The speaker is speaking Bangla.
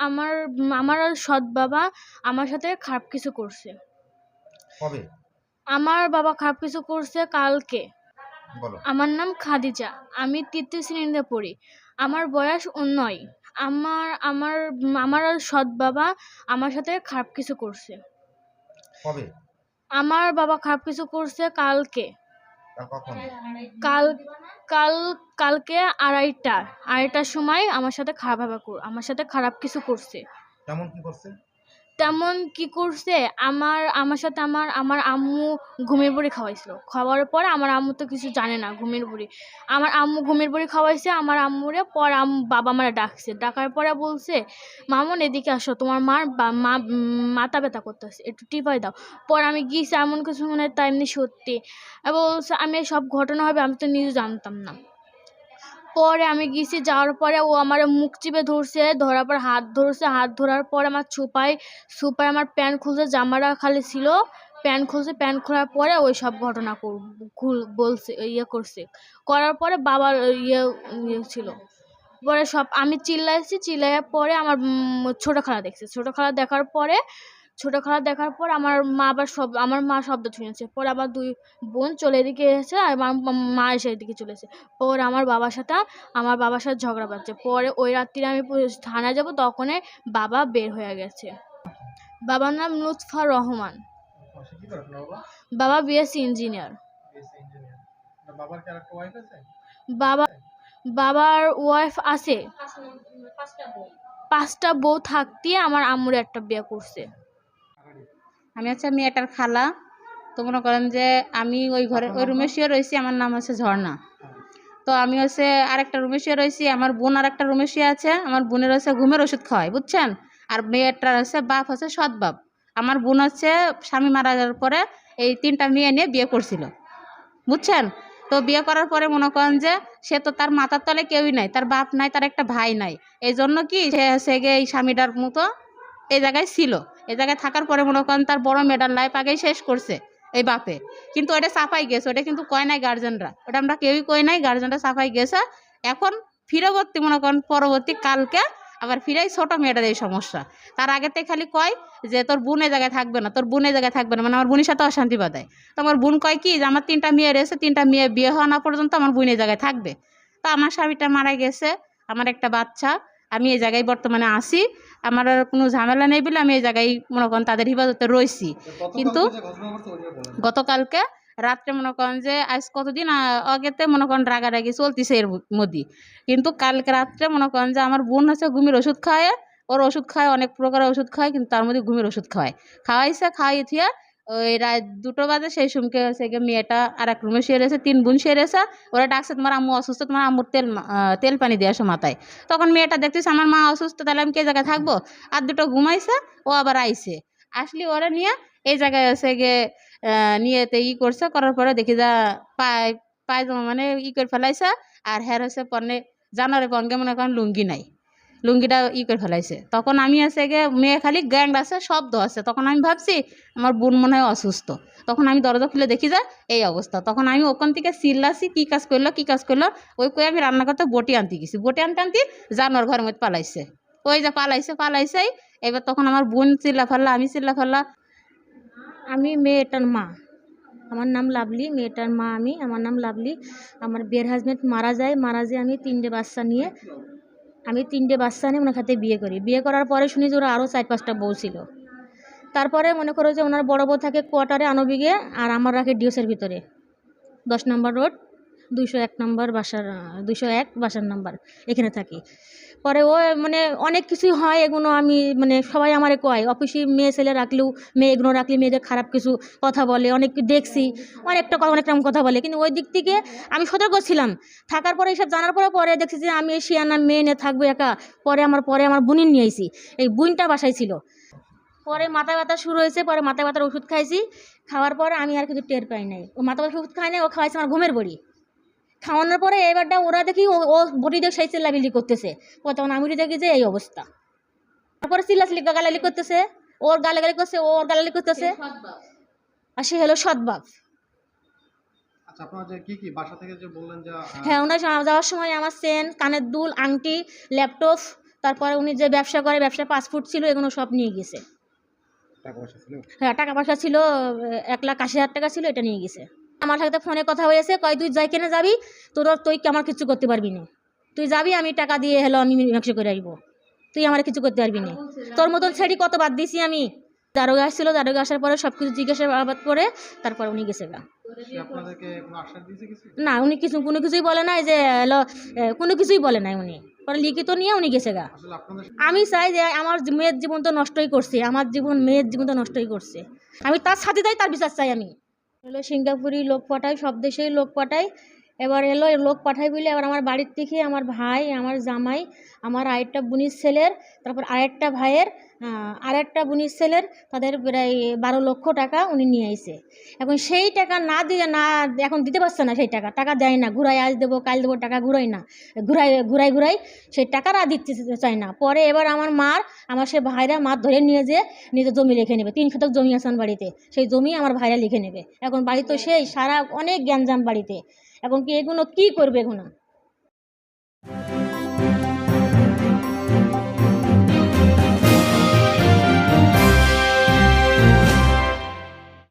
আমার আমার সৎ বাবা আমার সাথে খারাপ কিছু করছে। কবে? আমার বাবা খারাপ কিছু করছে কালকে। বলো। আমার নাম খাদিজা। আমি তৃতীয় শ্রেণীতে পড়ি। আমার বয়স নয়। আমার আমার আমার সৎ বাবা আমার সাথে খারাপ কিছু করছে। কবে? আমার বাবা খারাপ কিছু করছে কালকে। কাল কাল কালকে আড়াইটা আড়াইটার সময় আমার সাথে খারাপ আমার সাথে খারাপ কিছু করছে। কেমন কি করছে? তেমন কি করছে? আমার আমার সাথে আমার আমার আম্মু ঘুমের বড়ি খাওয়াইছিল। খাওয়ার পরে আমার আম্মু তো কিছু জানে না, ঘুমের বড়ি। আমার আম্মু ঘুমের বড়ি খাওয়াইছে, আমার আম্মুরে পর আম, বাবা মারা ডাকছে। ডাকার পরে বলছে, মামুন, এদিকে আসো, তোমার মার মা, মাথা ব্যথা করতেছে, একটু টিপাই দাও। পর আমি গিয়েছি, এমন কিছু মনে হয় তা এমনি সত্যি। বলছে, আমি সব ঘটনা হবে, আমি তো নিজে জানতাম না। পরে আমি গেছি, যাওয়ার পরে ও আমার মুখ চিপে ধরছে, ধরার পর হাত ধরছে, হাত ধরার পর আমার ছুপাই সুপার আমার প্যান্ট খুলছে, জামাটা খালি ছিল, প্যান্ট খুলছে, প্যান্ট খোলার পরে ওই সব ঘটনা বলছে ইয়ে করছে। করার পরে বাবার ইয়ে ইয়ে ছিল। পরে সব, আমি চিল্লাইছি, চিল্লাইয়ার পরে আমার ছোট খালা দেখছে। ছোট খালা দেখার পরে ছোট খালা দেখার পর আমার মা আবার সব আমার মা শব্দ শুনেছে পরে আমার দুই বোন চলে এদিকে এসেছে আর আমার মা- এসে এদিকে চলে এসে। পরে আমার বাবার সাথে আমার বাবার সাথে ঝগড়া বাজছে পরে ওই রাত্রিরে আমি থানায় যাব, তখনই বাবা বের হয়ে গেছে। বাবার নাম লুৎফা রহমান। বাবা বিএসসি ইঞ্জিনিয়ার। বাবা বাবার ওয়াইফ আছে। পাঁচটা বউ থাকতে আমার আম্মুর একটা বিয়ে করছে। আমি হচ্ছে মেয়েটার খালা। তো মনে করেন যে আমি ওই ঘরে, ওই রুমে শুয়ে রয়েছি, আমার নাম হচ্ছে ঝর্ণা। তো আমি হচ্ছে আরেকটা রুমে শুয়ে রয়েছি, আমার বোন আরেকটা রুমে শুয়ে আছে, আমার বোনের হচ্ছে ঘুমের ওষুধ খাওয়ায়, বুঝছেন? আর মেয়েটার হচ্ছে বাপ হচ্ছে সৎ বাপ আমার বোন হচ্ছে স্বামী মারা যাওয়ার পরে এই তিনটা মেয়ে নিয়ে বিয়ে করছিল, বুঝছেন? তো বিয়ে করার পরে মনে করেন যে সে তো তার মাথার তলে কেউই নাই, তার বাপ নাই, তার একটা ভাই নাই। এই জন্য কি সে গিয়ে এই স্বামীটার মতো এই জায়গায় ছিল। এই জায়গায় থাকার পরে মনে করেন তার বড় মেয়েটার লাইফ আগেই শেষ করছে এই বাপে। কিন্তু ওটা সাফাই গেছে ওটা কিন্তু কয় নাই গার্জেনরা ওটা আমরা কেউই কই নাই গার্জেনরা সাফাই গেছে। এখন ফিরবর্তী মনে করেন পরবর্তী কালকে আবার ফিরাই ছোট মেয়েটার এই সমস্যা। তার আগেতে খালি কয় যে, তোর বোন জায়গায় থাকবে না, তোর বোন জায়গায় থাকবে না। মানে আমার বোনের সাথে অশান্তি বাধায়। তো আমার বোন কয় কি যে, আমার তিনটা মেয়ে রয়েছে, তিনটা মেয়ে বিয়ে হওয়া না পর্যন্ত আমার বোন এই জায়গায় থাকবে। তো আমার স্বামীটা মারা গেছে, আমার একটা বাচ্চা। আমি এই জায়গায় বর্তমানে আসি আমার আর কোনো ঝামেলা নেই বলে আমি এই জায়গায় মনে করেন তাদের হেফাজতে রয়েছি। কিন্তু গতকালকে রাত্রে মনে করেন যে আজ কতদিন আগেতে মনে করেন রাগারাগি চলতিছে এর মধ্যে। কিন্তু কালকে রাত্রে মনে করেন যে আমার বোন হচ্ছে ঘুমের ওষুধ খায় ওর ওষুধ খায় অনেক প্রকারের ওষুধ খায় কিন্তু তার মধ্যে ঘুমের ওষুধ খায়। খাওয়াইছে খাওয়াই থিয়া ওই রাত দুটো বাজে, সেই সুমকে হচ্ছে গিয়ে মেয়েটা আর এক রুমে শুয়ে তিন বোন শুয়ে রয়েছে। ওরা ডাকছে, তোমার আম্মু অসুস্থ, তোমার আম্মুর তেল তেল পানি দিয়ে আসো মাথায়। তখন মেয়েটা দেখতেছে, আমার মা অসুস্থ, তাহলে আমি কে জায়গায় থাকব? আর দুটো ঘুমাইছে, ও আবার আইছে। আসলি ওরা নিয়ে এই জায়গায় হচ্ছে গিয়ে নিয়ে ই করছে, করার পরে দেখি যা পায়, পায়জামা মানে ই করে ফেলাইছে। আর হ্যার হচ্ছে পরে জানারে পঙ্গে মনে করেন লুঙ্গি নাই। লুঙ্গিটা ই করে ফেলাইছে। তখন আমি আছে গিয়ে, মেয়ে খালি গ্যাংড আছে, শব্দ আছে। তখন আমি ভাবছি, আমার বোন মনে হয় অসুস্থ। তখন আমি দরজা খুলে দেখি যা, এই অবস্থা। তখন আমি ওখান থেকে চিল্লাছি, কী কাজ করল, কী কাজ করল। ওই কই আমি রান্না করতে বটি আনতে গেছি। বটি আনতে আনতে জানোয়ার ঘরের মধ্যে পালাইছে। ওই যে পালাইছে, পালাইছেই। এবার তখন আমার বোন চিল্লা ফাল্লা, আমি চিল্লা ফাল্লা। আমি মেয়েটার মা। আমার নাম লাভলি, মেয়েটার মা আমি। আমার নাম লাভলি। আমার বিয়ের হাজব্যান্ড মারা যায়। মারা যায় আমি তিনটে বাচ্চা নিয়ে আমি তিনটে বাচ্চা নিয়ে ওনার সাথে বিয়ে করি। বিয়ে করার পরে শুনি যে ওরা আরও চার পাঁচটা বউ ছিল। তারপরে মনে করো যে ওনার বড় বউ থাকে কোয়ার্টারে আনবিগে আর আমার রাখে ডিওসের ভিতরে। দশ নম্বর রোড। দুইশো এক নম্বর বাসার দুইশো এক বাসার নাম্বার এখানে থাকি। পরে ও মানে অনেক কিছুই হয় এগুলো আমি মানে সবাই আমারে কয়, অফিসে মেয়ে ছেলে রাখলেও, মেয়ে এগুলো রাখলে মেয়েদের খারাপ কিছু কথা বলে, অনেক দেখছি, অনেকটা অনেক রকম কথা বলে। কিন্তু ওই দিক থেকে আমি সতর্ক ছিলাম। থাকার পরে এইসব জানার পরে পরে দেখছি যে আমি এই শিয়ানা মেয়ে নিয়ে থাকব একা। পরে আমার পরে আমার বুনিন নিয়ে আইছি। এই বুনটা বাসায় ছিল। পরে মাথা ব্যথা শুরু হয়েছে, পরে মাথা ব্যথার ওষুধ খাইছি। খাওয়ার পরে আমি আর কিছু টের পাই নাই। ও মাথা ব্যথার ওষুধ খাই নাই, ও খাওয়াইছে আমার ঘুমের বড়ি। খাওয়ানোর পরে এবারটা ওরা দেখি ও দিয়ে সেই চিল্লাবিল্লি করতেছে। তখন আমি দেখি যে এই অবস্থা। তারপরে চিল্লাচিল্লি গালালি করতেছে। ওর গালাগালি করছে ও ওর গালালি করতেছে। আর সে হলো সৎবাপ আচ্ছা আপনার যে কি কি বাসা থেকে যে বললেন যে আহ, হ্যাঁ ওনার যাওয়ার সময় আমার চেন কানের দুল আংটি ল্যাপটপ তারপরে উনি যে ব্যবসা করে ব্যবসা পাসপোর্ট ছিল এগুলো সব নিয়ে গেছে। টাকা পয়সা ছিল? হ্যাঁ টাকা পয়সা ছিল এক লাখ আশি হাজার টাকা ছিল এটা নিয়ে গেছে। আমার সাথে ফোনে কথা হয়েছে কয় তুই যাই কেনে যাবি? তোর তুই কি আমার কিছু করতে পারবি না। তুই যাবি আমি টাকা দিয়ে হলো আমি মীমাংসা করে আসব তুই আমার কিছু করতে পারবি না। তোর মতন ছেড়ি কত বাদ দিছি আমি? দারোগা আসছিল দারোগা আসার পরে সব কিছু জিজ্ঞাসাবাদ করে তারপর উনি গেছে না উনি কিছু কোনো কিছুই বলে নাই যে হলো কোনো কিছুই বলে নাই উনি। পরে লিখিত নিয়ে উনি গেছে গা। আমি চাই যে আমার মেয়ের জীবন তো নষ্টই করছে আমার জীবন মেয়ের জীবন তো নষ্টই করছে। আমি তার সাথে তাই তার বিচার চাই আমি। এলো সিঙ্গাপুরি লোক পাঠাই সব দেশেই লোক পাঠাই এবার এলো লোক পাঠাই বলে, এবার আমার বাড়ির থেকে আমার ভাই, আমার জামাই, আমার আরেকটা বুনির ছেলের, তারপর আরেকটা ভাইয়ের আহ, আরেকটা বুনির ছেলের তাদের প্রায় বারো লক্ষ টাকা উনি নিয়ে আইছে। এখন সেই টাকা না দিয়ে না এখন দিতে পারছে না সেই টাকা টাকা দেয় না ঘুরাই আজ দেবো কাল দেবো টাকা ঘুরাই না ঘুরাই ঘুরাই ঘুরাই সেই টাকার আর দিতে চায় না। পরে এবার আমার মার আমার সে ভাইরা মার ধরে নিয়ে যেয়ে নিজের জমি লিখে নেবে তিন শতক জমি আমার বাড়িতে সেই জমি আমার ভাইরা লিখে নেবে। এখন বাড়ি তো সেই সারা অনেক গ্যাঞ্জাম বাড়িতে। এখন কি এগুলো কি করবে এগুলো